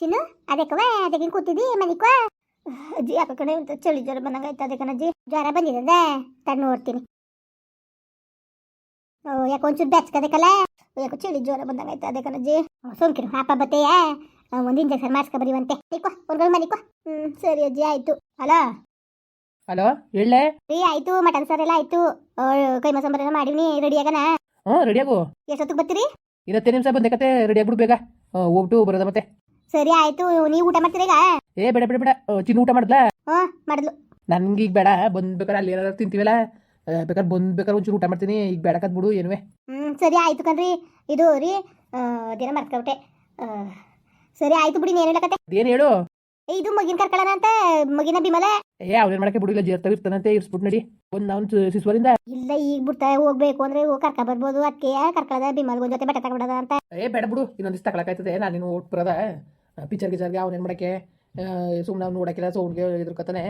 ಚಿನ್ನು ಅದಕ್ಕವ ಅದಕ್ಕೆ ಕೂತಿದ್ದಿ ಮನಿಕೋ ಅಜ್ಜಿ ಯಾಕ ಕಡೆ ಅಂತ ಚಳಿ ಜ್ವರ ಬಂದಂಗಾಯ್ತು ಅದಕ್ಕೆ ಅಜ್ಜಿ ಜ್ವರ ಬಂದಿದೆ ತಡ್ ನೋಡ್ತೀನಿ. ಓ ಯಾಕೆ ಒಂಚೂರು ಬೆಚ್ಚಕದಕ್ಕಲ್ಲ ಯಾಕೋ ಚಳಿ ಜ್ವರ ಬಂದಂಗಾಯ್ತು ಅದಕ್ಕೆ ಅಜ್ಜಿ ಸೋಂಕಿರು ಹಾಪ ಬತ್ತೆಯ ಒಂದು ಇಂಜೆಕ್ಷನ್ ಮಾಡಿಸ್ಕೊ ಬರೀವಂತೆ. ಮನಿಕೋ ಹೊರ್ಗಡೆ ಮನಿಕೋ ಹ್ಞೂ ಸರಿ ಅಜ್ಜಿ ಆಯ್ತು. ಹಲೋ? ಹಲೋ ಹೇಳಲೆ? ರೀ ಆಯ್ತು ಮಟನ್ ಸಾರ್ ಎಲ್ಲ ಆಯ್ತು. ಆ, ಕೈ ಮಸಾಂಬಾರ ಎಲ್ಲ ಮಾಡೀನಿ ರೆಡಿ ಆಗನ? ಹ್ಞೂ ರೆಡಿ ಆಗು. ಎಷ್ಟೊತ್ತಿಗೆ ಬರ್ತೀರಿ? ಇನ್ನತ್ತೆ ನಿಮಿಷ ಬಂದೆ ರೆಡಿ ಆಗ್ಬಿಡು ಬೇಗ. ಹೋಗ್ಬಿಟ್ಟು ಬರೋದ ಮತ್ತೆ. ಸರಿ ಆಯ್ತು ನೀವು ಊಟ ಮಾಡ್ತೀರಿ ಈಗ? ಏ ಬೇಡ ಬೇಡ ಬೇಡ. ಚಿನ್ನ ಊಟ ಮಾಡಿದ್ಲಾ? ಹ್ಞೂ ಮಾಡಿದ್ಲು. ನನ್ಗೆ ಈಗ ಬೇಡ. ಬಂದ್ಬೇಕಾರೆ ಅಲ್ಲಿ ಏನಾದ್ರು ತಿಂತೀವಲ್ಲ? ಆ, ಬೇಕಾದ್ರೆ ಬಂದ್ಬೇಕಾದ್ರೆ ಒಂಚೂರು ಊಟ ಮಾಡ್ತೀನಿ. ಈಗ ಬೇಡಕತ್ ಬಿಡು ಏನುವೆ. ಹ್ಮ್ ಸರಿ ಆಯ್ತು ಕಣ್ರಿ. ಇದು ರೀ ಆ, ದಿನ ಆ, ಸರಿ ಆಯ್ತು ಬಿಡಿ ನೀನು ಹೇಳಕತ್ತೆ. ಅದೇನು ಹೇಳು? ಏ, ಇದು ಮಗಿನ ಕರ್ಕೊಳ್ಳೋಣ ಅಂತ ಮಗಿನ ಬಿಮಲ. ಏ ಏನ ಮಾಡಕ್ಕೆ ಬಿಡು ಇಲ್ಲ ಜೇರ್ತಾವ ಇರ್ತಾನಂತೆ ಇರ್ಸ್ಬಿಟ್ಟು ನಡಿ. ಒಂದು ಅವ್ನು ಶಿಸ್ವರಿಂದ ಇಲ್ಲ ಈಗ ಬಿಡ್ತಾ ಹೋಗ್ಬೇಕು ಅಂದ್ರೆ ಹೋಗಿ ಕರ್ಕ ಬರ್ಬೋದು. ಅದಕ್ಕೆ ಕರ್ಕೊಳ್ಳೋದ ಬಿಮಲ್ ಒಂದ್ ಜೊತೆ ಬಟ್ಟೆ ತಗೊಬಿಡೋದ ಅಂತ. ಏ ಬೇಡ ಬಿಡು ಇನ್ನೊಂದು ದಿವಸ ತಗೊಳಕಾಯ್ತದೆ ನಾನು ನೀನು ಓಟ್ ಬರೋದ. ಪಿಕ್ಚರ್ ಗಿಚರ್ಗೆ ಏನು ಮಾಡೋಕ್ಕೆ ಸುಮ್ಮನೆ ಅವ್ನು ನೋಡೋಕ್ಕಿಲ್ಲ ಸೌಂಡ್ಗೆ ಇದ್ರ ಕತಾನೆ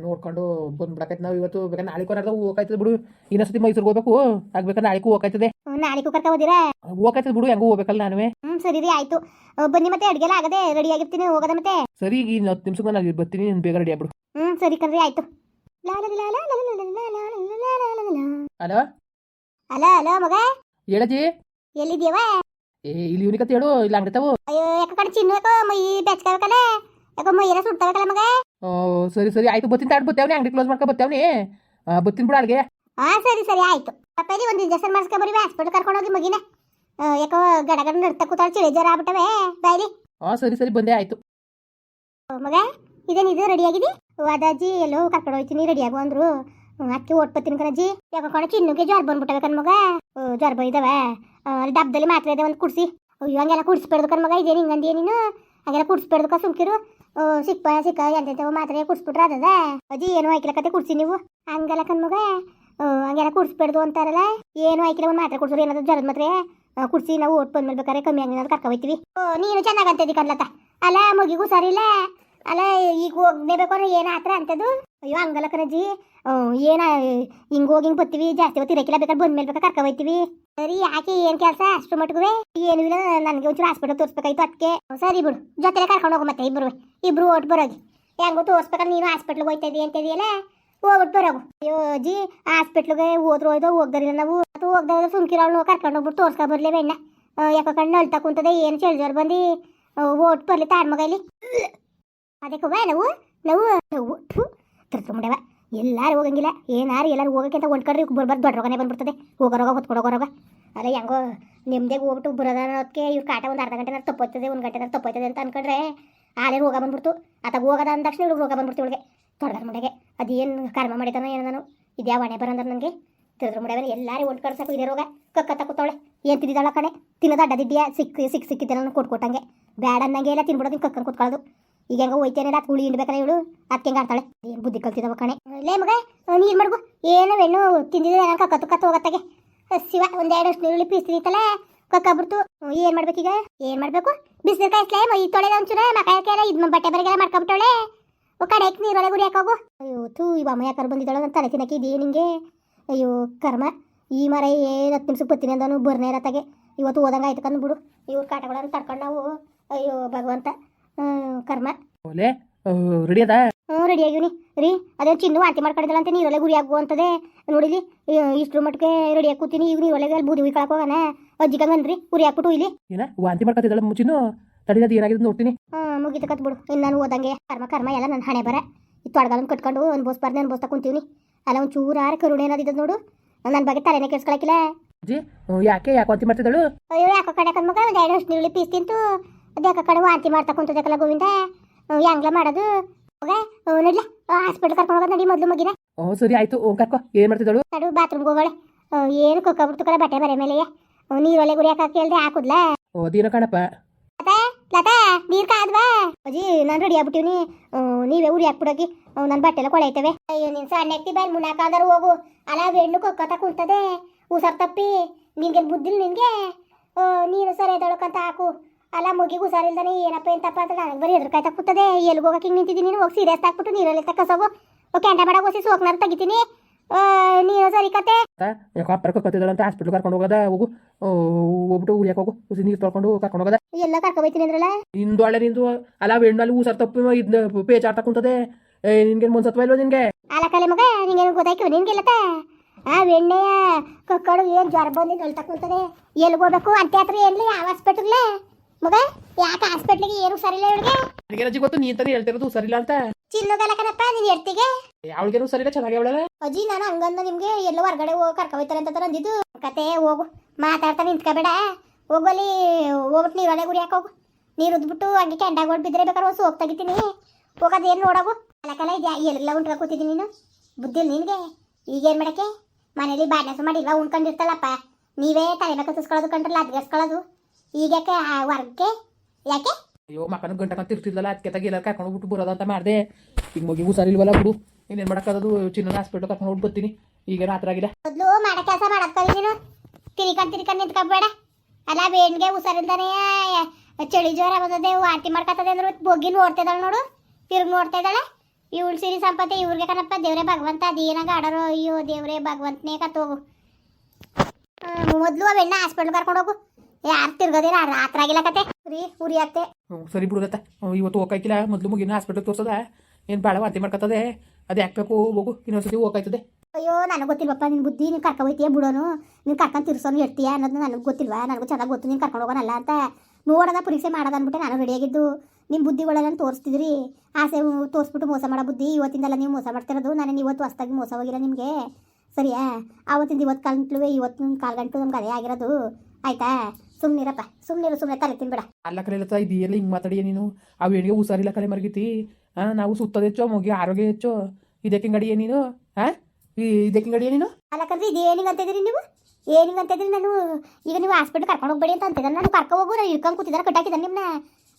ನೋಡ್ಕೊಂಡು ಬಂದ್ಬಿಡಕೈತೆ ನಾವು ಇವತ್ತು ಬೇಕಾದ್ರೆ ನಾಳೆ ಕೊನಾರ್ದ ಹೋಗಾಯ್ತದೆ ಬಿಡು ಇನ್ನೊಂದ್ಸತಿ ಮೈಸೂರಿಗೆ ಹೋಗ್ಬೇಕು ಆಗ್ಬೇಕಾದ್ರೆ ನಾಳೆ ಹೋಗಾಯ್ತದೆ ನಾಳೆ ಕರ್ಕ ಹೋದಿರಾ ಹೋಗಾಯ್ತದೆ ಬಿಡು ಹೆಂಗೂ ಹೋಗ್ಬೇಕಲ್ಲ ನಾನು ಹ್ಞೂ ಸರಿ ರೀ ಆಯ್ತು ಬನ್ನಿ ಮತ್ತೆ ಅಡುಗೆಲ್ಲ ಆಗದೆ ರೆಡಿ ಆಗಿರ್ತೀನಿ ಹೋಗೋದ ಮತ್ತೆ ಸರಿ ಈಗ ಇನ್ನು ಹತ್ತು ನಿಮಿಷಕ್ಕೆ ನಾನು ಬರ್ತೀನಿ ನೀನು ಬೇಗ ರೆಡಿ ಆಗ್ಬಿಡು ಹ್ಞೂ ಸರಿ ಕಣ್ರಿ ಆಯ್ತು ಅಲೋ ಅಲೋ ಅಲೋ ಮಗ ಹೇಳಜಿ ಎಲ್ಲಿದ್ಯವಾ ಏ ಇಲ್ಲಿ ಇವನಿಕತ್ತೆ ಹೇಳು ಇಲ್ಲ ಅಂಗಡಿ ತಾವು ಅಯ್ಯೋ ಯಾಕ ಕಡೆ ಚಿನ್ನು ಯಾಕೋ? ಮೈ ಬೆಚ್ಕಬೇಕಲ್ಲ? ಯಾಕೋ ಮೈಯೆಲ್ಲ ಸುಡ್ತಾಬೇಕಲ್ಲ ಮಗ? ಓ ಸರಿ ಸರಿ ಆಯ್ತು ಬತ್ತಿನ ತಾಡ್ ಬತ್ತೇವ್ನಿ ಅಂಗಡಿ ಕ್ಲೋಸ್ ಮಾಡ್ಕೊ ಬತ್ತೇವ್ನಿ. ಬತ್ತಿನ ಬಿಡ ಅಲ್ಲಿಗೆ. ಹಾ ಸರಿ ಸರಿ ಆಯ್ತು. ಪಪ್ಪಲ್ಲಿ ಒಂದು ಇಂಜೆಕ್ಷನ್ ಮಾಡಿಸ್ಕೊ ಬರೀ ಹಾಸ್ಪಿಟಲ್ ಕರ್ಕೊಂಡು ಹೋಗಿ ಮಗಿನ. ಯಾಕ ಗಡ ಗಡ ನಡ್ತಾ ಕೂತಾಳ ಚಳಿ ಜ್ವರ ಆಗ್ಬಿಟ್ಟವೆ. ಬಾಯ್ಲಿ ಹಾ ಸರಿ ಸರಿ ಬಂದೆ ಆಯ್ತು. ಮಗ ಇದೇನಿದು ಇದು ರೆಡಿ ಆಗಿದೆ? ಅದಾಜಿ ಎಲ್ಲೋ ಕರ್ಕೊಂಡು ಹೋಯ್ತೀನಿ ರೆಡಿ ಆಗು ಅಂದ್ರು. ಅದಕ್ಕೆ ಓಟ್ಬತ್ತೀನಿ ಕಣಜಿ ಯಾಕೋ ಕಣ ಚಿನ್ನುಗೆ ಜ್ವರ ಬಂದ್ಬಿಟ್ಟವೆ ಕಣ್ಮಗ ಜ್ವರ ಬಂದಿದ್ದಾವೆ ಅಲ್ಲಿ ಡಬ್ಬದಲ್ಲಿ ಮಾತ್ರೆ ಇದೆ, ಒಂದು ಕುಡಿಸಿ. ಅಯ್ಯೋ, ಹಂಗೆಲ್ಲ ಕುಡಿಸ್ಬೇಡ್ದು ಕಣ್ಮಗ ಇದೇನು ಹಿಂಗಂದಿ ನೀನು? ಹಂಗೆಲ್ಲ ಕುಡಿಸ್ಬೇಡ್ದು ಸುಮ್ಕಿರು. ಸಿಕ್ಕ ಸಿಕ್ಕ, ಎಂತೆಂತವ ಮಾತ್ರೆ ಕುಡಿಸ್ಬಿಟ್ರೆ ಅದದ ಅಜ್ಜಿ, ಏನು ಹಾಕಿಲ್ಲ ಕತೆ, ಕುಡ್ಸಿ ನೀವು. ಹಂಗೆಲ್ಲ ಕಣ್ಮಗ ಹಂಗೆಲ್ಲ ಕುಡಿಸ್ಬೇಡ್ದು ಅಂತಾರಲ್ಲ. ಏನು ಹಾಕಿಲ್ಲ ಒಂದು ಮಾತ್ರೆ ಕುಡ್ಸೋರು ಏನಾದ್ರು ಜ್ವರದ ಮಾತ್ರೆ. ಕುಡಿಸಿ, ನಾವು ಓಟ್ ಬಂದ್ಮೇಲೆ ಕಮ್ಮಿ ಹಂಗೆ ಕರ್ಕೊ ಹೋಯ್ತೀವಿ. ನೀನು ಚೆನ್ನಾಗಂತದಿ ಕನ್ಲತ್ತ ಅಲ್ಲ, ಮಗಿಗೂ ಸರಿಲ್ಲ ಅಲ್ಲ, ಈಗ ಹೋಗ್ಲೇಬೇಕು ಅಂದ್ರೆ ಏನ ಆತ್ರ ಅಂತದು ಅಯ್ಯೋ ಹಂಗಲ್ಲ ಕಣಜ್ಜಿ ಏನ, ಹಿಂಗ ಹೋಗಿ ಹಿಂಗ್ ಬರ್ತೀವಿ ಜಾಸ್ತಿ ಹೊತ್ತು ಇರಕಿಲ್ಲ ಬೇಕಾದ್ರೆ ಬಂದ್ಮೇಲೆ ಬೇಕಾದ್ರೆ ಕರ್ಕ ಹೋಯ್ತೀವಿ. ಸರಿ, ಯಾಕೆ ಏನ್ ಕೆಲಸ? ಅಷ್ಟು ಮಟ್ಗುವೆ? ಏನು ಇಲ್ಲ, ನನಗೆ ಒಂಚೂರು ಹಾಸ್ಪಿಟಲ್ ತೋರಿಸ್ಬೇಕಾಯ್ತು ಅದಕ್ಕೆ ಸರಿ ಬಿಡು. ಜೊತೆಲೆ ಕರ್ಕೊಂಡು ಹೋಗು ಮತ್ತೆ ಇಬ್ರು ಇಬ್ರು ಓಟ್ ಬರೋಗಿ. ಹೆಂಗೋ ತೋರಿಸ್ಬೇಕಾದ್ರೆ ನೀನು ಹಾಸ್ಪಿಟ್ಲ್ಗೆ ಹೋಯ್ತಾ ಇದೀಯ ಅಂತ ಇದೆಯಲ್ಲ? ಹೋಗ್ಬಿಟ್ಟು ಬರೋಗು. ಅಯ್ಯೋ, ಅಜ್ಜಿ ಹಾಸ್ಪಿಟ್ಲ್ಗೆ ಹೋದ್ರು ಹೋಯ್ದು ನಾವು. ಅದು ಹೋಗ್ದಾಗ ಸುಮ್ಕಿರೋಳು ಕರ್ಕೊಂಡು ಹೋಗ್ಬಿಟ್ಟು ತೋರ್ಸ್ಕೊ ಬರ್ಲೇ ಬೆಣ್ಣ. ಯಾಕೋ ಕಣ್ಣು ಅಳ್ತಾ ಕುಂತದೆ, ಏನು ಚಳಿ ಜ್ವರ ಬಂದು ಓಟ್ ಬರ್ಲಿ ತಾಡ್ ಮಗಲಿ ಅದಕ್ಕೆ ಬಾ ನಾವು ನಾವು ನಾವು ತಿರ್ತು ಮುಡ್ಯವ ಎಲ್ಲಾರು ಹೋಗಂಗಿಲ್ಲ. ಏನಾರು ಎಲ್ಲರೂ ಹೋಗಕ್ಕಿಂತ ಅಂತ ಕಡೆ ಬರ್ಬಾರ್ದು ದೊಡ್ಡ ರೋಗನೇ ಬಂದ್ಬಿಡ್ತದೆ. ಹೋಗೋರೋಗ ಹೊತ್ಕೊಡೋಗೋರೋಗ ಅಲ್ಲ, ಹೆಂಗೋ ನೆಮ್ಮದಿಗೆ ಹೋಗ್ಬಿಟ್ಟು ಬರೋದ ಇವ್ರ ಕಾಟ ಒಂದು ಅರ್ಧ ಗಂಟೆ ತಪ್ಪೋಯ್ತದೆ ಒಂದು ಗಂಟೆ ತಪ್ಪೋಯ್ತದೆ ಅಂತ ಅನ್ಕೊಂಡ್ರೆ ಆಲೇ ರೋಗ ಬಂದ್ಬಿಡ್ತು. ಆತಾಗ ಹೋಗದ ಅಂದ ತಕ್ಷಣ ಇವ್ರಿಗೆ ರೋಗ ಬಂದ್ಬಿಡ್ತು ಇವಳಿಗೆ. ತೊಡಗದ ಮುಂಡೆಗೆ. ಅದೇನು ಕರ್ಮ ಮಾಡಿತಾನೋ ಏನೋ ನಾನು. ಇದ್ಯಾ ಹಣೆ ಬರಂದ್ರೆ ನನಗೆ ತಿರ್ದ್ರ ಮುಡ್ಯವ ಎಲ್ಲಾರು ಕಡೆ ಸಾಕು, ಇದೇ ರೋಗ. ಕಕ್ಕ ಕೂತಾವಳೆ. ಏನು ತಿಂದಿದ್ದಾಳ ಕಣೆ? ತಿನ್ನೋದು ಅಡ್ಡ ದಿಡ್ಡಿಯ ಸಿಕ್ ಸಿಕ್ ಸಿಕ್ಕಿದ್ದೆಲ್ಲ ಕೊಟ್ಕೊಟ್ಟಂಗೆ ಬ್ಯಾಡ ಅನ್ನಂಗೆ ಎಲ್ಲ ತಿನ್ಬಿಡೋದು ಕಕ್ಕನ್ ಕೂತ್ಕೊಳ್ಳೋದು ಈಗ ಹೆಂಗ ಹೋಯ್ತೇನೆ ಅದು ಹುಳಿ ಹಿಂಡ್ಬೇಕಲ್ಲ ಇವಳು. ಅದಕ್ಕೆ ಹೆಂಗ ಆಡ್ತಾಳೆ? ಏನ್ ಬುದ್ಧಿ ಕಲ್ತಿದವ ಕಣೆ. ಲೇ ಮಗ ನೀನ್ ಮಾಡ್ಗು. ಏನು ಹೆಣ್ಣು ತಿಂದಿದೆ ನಾನು ಕತ್ತು ಕತ್ತು ಹೋಗತ್ತಾಗೆ ಶಿವ ಒಂದೆರಡು ಅಷ್ಟು ನೀರುಳ್ಳಿ ಪೀಸ್ ತಿಂತಲ್ಲ ಕಕ್ಕಾಬಿಡ್ತು ಏನು ಮಾಡ್ಬೇಕೀಗ ಏನ್ ಮಾಡಬೇಕು? ಬಿಸಿಲು ಕಾಯಿಸ್ಲೇ, ಮೈ ತೊಳೆದ ಒಂಚೂರ ಮಕ್ಕಳ ಇದ್ ಬಟ್ಟೆ ಬರಿಗೆಲ್ಲ ಮಾಡ್ಕೊಬಿಟ್ಟವಳೆ. ಓ ಕಡೆಗೆ ನೀರೊಳಗೆ ಗುಡಿ ಹಾಕೋಗು ಅಯ್ಯೋ ತೂ ಇವ ಅಮ್ಮ ಯಾಕಾರ ಬಂದಿದ್ದಾಳೆ ತಲೆ ತಿನ್ನಕ್ಕೆ ಇದೆಯೇ ನಿಂಗೆ. ಅಯ್ಯೋ, ಕರ್ಮ. ಈ ಮರ ಏನು ಹತ್ತು ನಿಮಿಷಕ್ಕೆ ಬರ್ತೀನಿ ಅಂದನು ಬರ್ನೇ ಇರತ್ತಾಗೆ. ಇವತ್ತು ಓದಂಗ ಆಯ್ತು ಕಂದು ಬಿಡು. ಇವ್ರ ಕಾಟಗಳನ್ನು ತಡ್ಕೊಂಡು ನಾವು. ಅಯ್ಯೋ, ಭಗವಂತ. ಕರ್ಮ. ಓಲೆ ರೆಡಿ ಅದ? ಹ್ಞೂ ರೆಡಿ ಆಗಿವ್ನಿ. ರೀ ಅದೇ ಚಿನ್ನು ವಾಂತಿ ಮಾಡ್ಕೊಂಡಿದ್ದಲ್ಲ ಅಂತ ನೀರೊಳಗೆ ಗುರಿ ಆಗು ಅಂತದೆ. ನೋಡಿಲಿ ಇಷ್ಟ್ರ ಮಟ್ಟಿಗೆ ರೆಡಿ ಆಗಿ ಕೂತೀನಿ. ಈಗ ನೀರೊಳಗೆ ಅಲ್ಲಿ ಬೂದಿ ಉಯ್ಕೊಳಕ್ಕೆ ಹೋಗೋಣ. ಅಜ್ಜಿಗಂಗನ್ರಿ ಉರಿ ಹಾಕ್ಬಿಟ್ಟು ಇಲ್ಲಿ. ಏನ ವಾಂತಿ ಮಾಡ್ಕೊತಿದ್ದಾಳೆ ಮುಚ್ಚಿನು ತಡಿದ ಏನಾಗಿದೆ ನೋಡ್ತೀನಿ. ಹ್ಞೂ ಮುಗಿತ ಕತ್ ಬಿಡು. ಇನ್ನು ನಾನು ಓದಂಗೆ. ಕರ್ಮ ಕರ್ಮ ಎಲ್ಲ ನನ್ನ ಹಣೆ ಬರ. ಇತ್ತು ಅಡ್ಗಾಲನ್ ಕಟ್ಕೊಂಡು ಅನ್ಬೋಸ್ಬಾರ್ದು ಬೋಸ್ ಕುಂತೀವಿ ಅಲ್ಲ ಒಂದು ಚೂರಾರ ಕರುಣೆ ಏನಾದಿದ್ದು ನೋಡು. ನನ್ನ ಬಗ್ಗೆ ತಲೆನೇ ಕೆಡ್ಸ್ಕೊಳಕಿಲ್ಲ. ಅಜ್ಜಿ ಯಾಕೆ ಯಾಕೆ ವಾಂತಿ ಮಾಡ್ತಿದ್ದಾಳು? ಅಯ್ಯೋ ಯಾಕೋ ಕಡೆ ಕಣ್ಮಗ? ಒಂದು ಎರಡು ವರ್ಷ ನೀರುಳ್ಳಿ ಪೀಸ್ ತಿಂತು. ಅದ್ಯಾಕ ಕಡೆ ವಾಂತಿ ಮಾಡ್ತಾ ಕುಂತದಕ್ಕಲ್ಲ ಗೋವಿಂದ ಯಾಂಗ್ಲ ಹೆಂಗ್ಲ ಮಾಡೋದು. ಹೋಗ ನಡ್ಲ ಹಾಸ್ಪಿಟಲ್ ಕರ್ಕೊಂಡು ಹೋಗೋದು ನಡಿ ಮೊದಲು ಮಗಿನ ಓ ಸರಿ ಆಯ್ತು ಹೋಗ್ ಕರ್ಕೊ ಏನು ಮಾಡ್ತಿದ್ದಳು? ತಡು ಬಾತ್ರೂಮ್ಗೆ ಹೋಗೋಳೆ. ಏನು ಕೊಕ್ಕೊಬಿಡ್ತು ಕಲ ಬಟ್ಟೆ ಬರೆ ಮೇಲೆ ನೀರೊಳ್ಳೆ ಗುರಿ ಹಾಕಿ ಕೇಳ್ದೆ ಹಾಕುದ್ಲ? ಓ ದಿನ ಕಣಪ್ಪ. ಲತಾ ಲತಾ ನೀರ್ ಕಾದ್ವಾ? ಅಜ್ಜಿ ನಾನು ರೆಡಿ ಆಗ್ಬಿಟ್ಟಿವ್ನಿ. ನೀವೇ ಉರಿ ಹಾಕ್ಬಿಡೋಗಿ. ನನ್ನ ಬಟ್ಟೆ ಎಲ್ಲ ಕೊಳೆಯ್ತವೆ ಅಯ್ಯೋ ನಿನ್ ಸಣ್ಣ ಎತ್ತಿ ಬಾಯ್ ಮುನ್ನಾಕಾದ್ರು ಹೋಗು. ಅಲ್ಲ ಹೆಣ್ಣು ಕೊಕ್ಕತ ಕುಂತದೆ. ಉಸರ್ ತಪ್ಪಿ. ನಿನ್ಗೆ ಬುದ್ಧಿಲ್ ನಿನ್ಗೆ? ನೀರು ಸರಿ ಎದೊಳಕಂತ ಹಾಕು. ಅಲ್ಲ ಮುಗಿಗೆ ಹುಷಾರಿಲ್ದಾನೆ ಏನಪ್ಪ ಎಂತಪ್ಪ ಅಂತ ನನಗೆ ಬರೀ ಎದುರ್ಕಾಯ್ತಾ ಕೂತದೆ. ಎಲ್ಲಿ ಹೋಗಕ್ಕೆ ಹಿಂಗೆ ನಿಂತಿದ್ದೀನಿ? ಹೋಗಿ ಸೀರಿಯಸ್ ಹಾಕ್ಬಿಟ್ಟು ನೀರಲ್ಲಿ ತಕ್ಕಸೋಗು ಕ್ಯಾಂಟ ಬೇಡ ಹೋಸಿ ಸೋಕ್ನಾರು ತೆಗಿತೀನಿ. ಆ, ನೀನು ಸರಿ ಕತೆ. ಯಾಕೋ ಅಪ್ಪರ ಕತ್ತಿದ್ದಾಳೆ ಅಂತ ಹಾಸ್ಪಿಟ್ಲ್ ಕರ್ಕೊಂಡು ಹೋಗೋದ? ಹೋಗು. ಹೋಗ್ಬಿಟ್ಟು ಉಳಿಯಕ್ಕೆ ಹೋಗು. ಉಸಿ ನೀರು ತೊಳ್ಕೊಂಡು ಕರ್ಕೊಂಡು ಹೋಗೋದ? ಎಲ್ಲ ಕರ್ಕೊಬೈತೀನಿ ಅಂದ್ರಲ್ಲ? ನಿಂದು ಒಳ್ಳೆ ನಿಂದು. ಅಲ್ಲ ಹೆಣ್ಣಲ್ಲಿ ಊಸರ್ ತಪ್ಪು ಇದನ್ನ ಪೇಚಾಡ್ತಾ ಕುಂತದೆ. ನಿನ್ಗೆ ಸತ್ವ ಇಲ್ವ ನಿನ್ಗೆ? ಅಲ್ಲ ಕಲೆ ಮಗ ನಿಂಗೇನು ಗೊತ್ತಾಯ್ತು ನಿನ್ಗೆಲ್ಲತ್ತ ಆ ಎಣ್ಣೆಯ ಕಕ್ಕಡು ಏನು ಜ್ವರ ಬಂದು ಹೇಳ್ತಾ ಕುಂತದೆ. ಎಲ್ಲಿಗೆ ಹೋಗ್ಬೇಕು? ಅಂತ ಹತ್ರ ಏನ್ಲಿ ಯಾವ ಹಾಸ್ಪಿಟ್ಲ್ಗೆ ಮಗ ಯಾಕೆ ಹಾಸ್ಪಿಟ್ಲಿಗೆ ಏನು ಸರಿಲ್ಲ ಇವಳಿಗೆ? ನನಗೆ ರಜೆ ಗೊತ್ತು ನೀನ್ ತಾನೇ ಹೇಳ್ತಿರೋದು ಸರಿಲ್ಲ ಅಂತ. ಚಿನ್ನಗಲ್ಲ ಕಣಪ್ಪ ನೀನ್ ಎಡ್ತಿಗೆ ಸರಿ ಸರಿಲ್ಲ ಚೆನ್ನಾಗಿ ಅವಳಲ್ಲ? ಅಜ್ಜಿ ನಾನು ಹಂಗಂದ ನಿಮ್ಗೆ ಎಲ್ಲೋ ಹೊರಗಡೆ ಹೋಗಿ ಕರ್ಕೊಯ್ತಾರೆ ಅಂತ ಅಂದಿದ್ದು ಕತೆ ಹೋಗು. ಮಾತಾಡ್ತಾ ನಿಂತ್ಕೋಬೇಡ. ಹೋಗಲಿ ಹೋಗ್ಬಿಟ್ಟು ನೀರೊಳಗೆ ಗುಡಿ ಹಾಕೋಗು ನೀರು ಉದ್ಬಿಟ್ಟು ಹಂಗೆ ಕೆಂಡಾಗ ಹೊಡ್ ಬಿದ್ರೆ ಬೇಕಾದ್ರೆ ಒಂದು ಸೋಪ್ ತೆಗಿತೀನಿ ಹೋಗೋದೇನು ನೋಡೋಗು? ಕಲಕಲ ಇದೆಯಾ? ಎಲ್ಲ ಉಂಟ್ರ ಕೂತಿದ್ದೀನಿ ನೀನು? ಬುದ್ಧಿ ನಿನಗೆ? ಈಗೇನು ಮಾಡಕ್ಕೆ? ಮನೇಲಿ ಬಾಡ್ನೆಸ್ ಮಾಡಿಲ್ವಾ? ಉಂಡ್ಕೊಂಡಿರ್ತಲ್ಲಪ್ಪ ನೀವೇ ತಲೆನ ಕತ್ತಿಸ್ಕೊಳ್ಳೋದು ಕಂಡ್ರಲ್ಲ ಅದ್ಗಸ್ಕೊಳ್ಳೋದು ಈಗ ವರ್ಗಕ್ಕೆ ಯಾಕೆ? ಅಯ್ಯೋ ಮಕ್ಕನ ಗಂಟಕಂತ ಇರ್ತಿರ್ಲಲ್ಲ ಅದಕ್ಕೆ ತಗಿಲ್ಲ ಕರ್ಕೊಂಡು ಹೋಗ್ಬಿಟ್ಟು ಬರೋದಂತ ಅಂತ ಮಾಡಿದೆ. ಈಗ ಮಗಿ ಹುಷಾರಿಲ್ವಲ್ಲ ಬಿಡು. ಇನ್ನೇನು ಮಾಡೋಕ್ಕಾಗೋದು? ಚಿನ್ನದ ಹಾಸ್ಪಿಟ್ಲ್ ಕರ್ಕೊಂಡು ಹೋಗಿ ಬರ್ತೀನಿ. ಈಗ ರಾತ್ರಿ ಆಗಿಲ್ಲ ಮೊದಲು ಮಾಡೋ ಕೆಲಸ ಮಾಡಕ್ಕಲ್ಲಿ ನೀನು. ತಿರ್ಕೊಂಡು ತಿರ್ಕೊಂಡು ನಿಂತ್ಕೊಬೇಡ. ಅಲ್ಲ ಬೇಣ್ಗೆ ಹುಷಾರಿಲ್ದಾನೆ ಚಳಿ ಜ್ವರ ಬಂದದೆ ವಾಂತಿ ಮಾಡ್ಕೊತದೆ ಅಂದ್ರೆ. ಬೊಗ್ಗಿ ನೋಡ್ತಿದ್ದಾಳೆ ನೋಡು. ತಿರುಗಿ ನೋಡ್ತಾ ಇದ್ದಾಳೆ. ಇವಳು ಸಿರಿ ಸಂಪತ್ತೆ ಇವ್ರಿಗೆ ಕಣಪ್ಪ. ದೇವ್ರೇ ಭಗವಂತ ಅದೇನಾಗ ಆಡೋರು ಅಯ್ಯೋ ದೇವ್ರೆ ಭಗವಂತನೇ ಕತ್ತೋಗು ಮೊದಲು ಅವೆಣ್ಣ ಹಾಸ್ಪಿಟ್ಲ್ ಕರ್ಕೊಂಡು ಹೋಗು. ಯಾರು ತಿರ್ಗೋದಿಲ್ಲ ರಾತ್ರಿ ಆಗಿಲ್ಲ ಕತೆ. ರೀ ಉರಿ ಆಗ್ತೆ ಸರಿ ಬಿಡುದತ್ತ ಇವತ್ತು ಹೋಗಾಯ್ತಿಲ್ಲ ಮೊದಲು ಮುಗಿನ ಹಾಸ್ಪಿಟಲ್ ತೋರ್ಸದ. ಏನು ಭಾಳ ವಾಂತಿ ಮಾಡ್ಕೊತದೆ ಅದು ಹಾಕ್ಬೇಕು ಹೋಗು. ಇನ್ನೊಂದ್ಸತಿ ಹೋಗಾಯ್ತದೆ. ಅಯ್ಯೋ ನನಗೆ ಗೊತ್ತಿಲ್ವಪ್ಪ ನಿನ್ನ ಬುದ್ಧಿ ನೀನು ಕರ್ಕೊ ಹೋಯ್ತೀಯ ಬಿಡೋನು? ನೀನು ಕರ್ಕೊಂಡು ತಿರ್ಸೋನು ಇರ್ತೀಯ ಅನ್ನೋದು ನನಗೆ ಗೊತ್ತಿಲ್ವಾ? ನನಗೂ ಚೆನ್ನಾಗಿ ಗೊತ್ತು ನೀನು ಕರ್ಕೊಂಡು ಹೋಗೋನಲ್ಲ ಅಂತ. ನೋಡೋದ ಪರೀಕ್ಷೆ ಮಾಡೋದು ಅಂದ್ಬಿಟ್ಟು ನಾನು ರೆಡಿಯಾಗಿದ್ದು ನಿಮ್ಮ ಬುದ್ಧಿಗಳೆಲ್ಲ ತೋರಿಸ್ತಿದ್ರಿ. ಆಸೆ ತೋರಿಸ್ಬಿಟ್ಟು ಮೋಸ ಮಾಡೋ ಬುದ್ಧಿ ಇವತ್ತಿಂದಲ್ಲ ನೀವು ಮೋಸ ಮಾಡ್ತಿರೋದು ನಾನು ಇವತ್ತು ಹೊಸ್ದಾಗಿ ಮೋಸ ಹೋಗಿಲ್ಲ ನಿಮಗೆ. ಸರಿಯಾ? ಆವತ್ತಿಂದ ಇವತ್ತು ಕಾಲ್ಗಂಟ್ಲು ಇವತ್ತಿನ ಕಾಲು ಗಂಟು ನಮ್ಗೆ ಅದೇ ಆಗಿರೋದು. ಆಯ್ತಾ? ಸುಮ್ಮನಿರಪ್ಪ ಸುಮ್ಮನಿರು ಸುಮ್ಮನೆ ತಲೆ ತಿನ್ಬೇಡ. ಅಲ್ಲ ಇದು ಇದೆಯಲ್ಲ ಹಿಂಗೆ ಮಾತಾಡಿಯ ನೀನು? ಅವು ಏನಿಗೆ ಹುಷಾರಿಲ್ಲ ಕಲೆ ಮರಗಿತಿ. ಹಾಂ ನಾವು ಸುತ್ತದ ಹೆಚ್ಚೋ ಮುಗಿ ಆರೋಗ್ಯ ಹೆಚ್ಚೋ. ಇದಕ್ಕೆ ಗಡಿಯ ನೀನು? ಹಾಂ ಇದಕ್ಕೆ ಗಡಿಯ ನೀನು? ಅಲ್ಲಕಂದ್ರೆ ಇದು ಏನಿಗೆ ಅಂತಿದ್ದೀರಿ ನೀವು? ಏನಿಗೆ ಅಂತಿದ್ರಿ ನಾನು? ಈಗ ನೀವು ಹಾಸ್ಪಿಟ್ಲ್ ಕರ್ಕೊಂಡು ಹೋಗ್ಬೇಡಿ ಅಂತ ಅಂತಿದ್ರೆ ನಾನು ಕರ್ಕೊ ಹೋಗು ನಾನು ಇಳ್ಕೊಂಡು ಕೂತಿದ್ದಾರೆ ಕಟ್ಟಾಕಿದ್ದಾನೆ ನಿಮ್ಮನ್ನ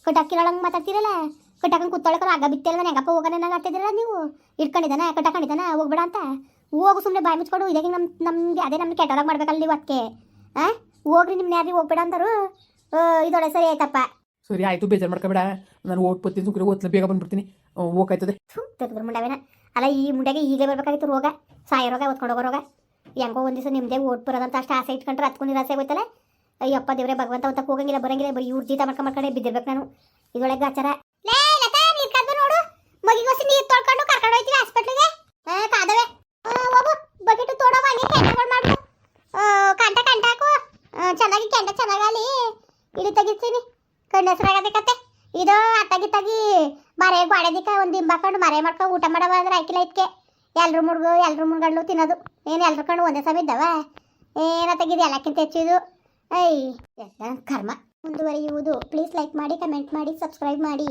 ಕಟ್ಟಾಕಿರೋಳಂಗೆ ಮಾತಾಡ್ತಿರಲ್ಲ? ಕಟ್ಟಾಕೊಂಡು ಕೂತ್ಕೊಳ್ಳೋಕೆ ಆಗ ಬಿತ್ತಿಲ್ಲ ನಾನು ಹೆಂಗಪ್ಪ ಹೋಗೋಣ ನಂಗೆ ಆಗ್ತಿದ್ರಲ್ಲ ನೀವು? ಇಟ್ಕೊಂಡಿದ್ದಾನೆ ಕಟ್ಟಾಕೊಂಡಿದ್ದಾನೆ ಹೋಗ್ಬೇಡ ಅಂತ? ಹೋಗು ಸುಮ್ಮನೆ ಬಾಯಿ ಮುಚ್ಕೊಂಡು ಇದಕ್ಕೆ ನಮ್ಮ ನಮಗೆ ಅದೇ ನಮ್ಗೆ ಕೆಟ್ಟದಾಗ ಮಾಡ್ಬೇಕಲ್ಲ ನೀವು ಅದಕ್ಕೆ ಹಾಂ ಹೋಗ್ರಿ ನಿಮ್ನ ಯಾರಿಗೆ ಹೋಗ್ಬೇಡ ಅಂದರು. ಇದೊಳೆ ಸರಿ ಆಯ್ತಪ್ಪ. ಸರಿ ಆಯ್ತು ಬೇಜಾರು ಮಾಡ್ಕೊಬೇಡ. ನಾನು ಓಟ್ ಬರ್ತೀನಿ ಸುಕ್ರೆ ಓದ್ಲ ಬೇಗ ಬಂದ್ಬಿಡ್ತೀನಿ. ಹೋಗಾಯ್ತದೆ. ತೆಗೆದ್ರು ಮುಂಡವೇನ. ಅಲ್ಲ ಈ ಮುಂಡೆಗೆ ಈಗಲೇ ಬರ್ಬೇಕಾಗಿತ್ತು ರೋಗ. ಸಾಯ ರೋಗ ಓದ್ಕೊಂಡು ಹೋಗೋ ರೋಗ. ಹೆಂಗೋ ಒಂದು ದಿವಸ ನಿಮ್ಮದೇ ಓಟ್ ಬರೋದಂತ ಅಷ್ಟು ಆಸೆ ಇಟ್ಕೊಂಡ್ರೆ ಹತ್ಕೊಂಡು ಆಸೆ ಹೋಯ್ತಲ್ಲ ಅಯ್ಯಪ್ಪ ದೇವ್ರೆ ಭಗವಂತ ಅಂತ ಹೋಗಂಗಿಲ್ಲ ಬರಂಗಿಲ್ಲ ಬರೀ ಇವ್ರ ಜೀತ ಮಾಡ್ಕೊಂಡು ಮಾಡ್ಕೊಂಡೆ ಬಿದ್ದಿರ್ಬೇಕು ನಾನು. ಇದೊಳಗೆ ಗಾಚಾರ ಲೇ ಲತಾ ನೀರ್ ಕದ್ದು ನೋಡು ಮಗಿಗೋಸಿ ನೀರು ತೊಳ್ಕೊಂಡು ಕರ್ಕೊಂಡು ಹೋಯ್ತೀವಿ ಹಾಸ್ಪಿಟ್ಲಿಗೆ ಹಾ ಕಾದವೆ ಆ, ಹೋಗು ಬಕೆಟ್ ತೋಡವ ಹಂಗೆ ಕೆಂಡಗಳು ಮಾಡು ಆ, ಕಂಟ ಕಂಟ ಹಾಕು ಆ, ಚೆನ್ನಾಗಿ ಕೆಂಡ ಚೆನ್ನಾಗಲಿ ಇಳಿ ತೆಗಿತೀನಿ ಕಣ್ಣು ಹೆಸರಾಗದೆ ಕತೆ ಇದು ತಗಿ ಮರೆ ಗೋಡೆದಿಕ್ಕ ಒಂದು ಹಿಂಬಾಕೊಂಡು ಮರೆ ಮಾಡ್ಕೊಂಡು ಊಟ ಮಾಡವ ಅಂದ್ರೆ ಇದಕ್ಕೆ ಎಲ್ಲರೂ ಮುಡ್ಗು ಎಲ್ಲರೂ ಮುಡ್ಗಂಡು ತಿನ್ನೋದು. ಏನು ಎಲ್ಲರೂ ಕಂಡು ಒಂದೇ ಸಮ ಇದ್ದಾವ? ಏನ ತೆಗಿದು ಎಲ್ಲಕ್ಕಿಂತ ಹೆಚ್ಚಿದು ಐ ಕರ್ಮ. ಮುಂದುವರಿಯುವುದು. ಪ್ಲೀಸ್ ಲೈಕ್ ಮಾಡಿ ಕಮೆಂಟ್ ಮಾಡಿ ಸಬ್ಸ್ಕ್ರೈಬ್ ಮಾಡಿ.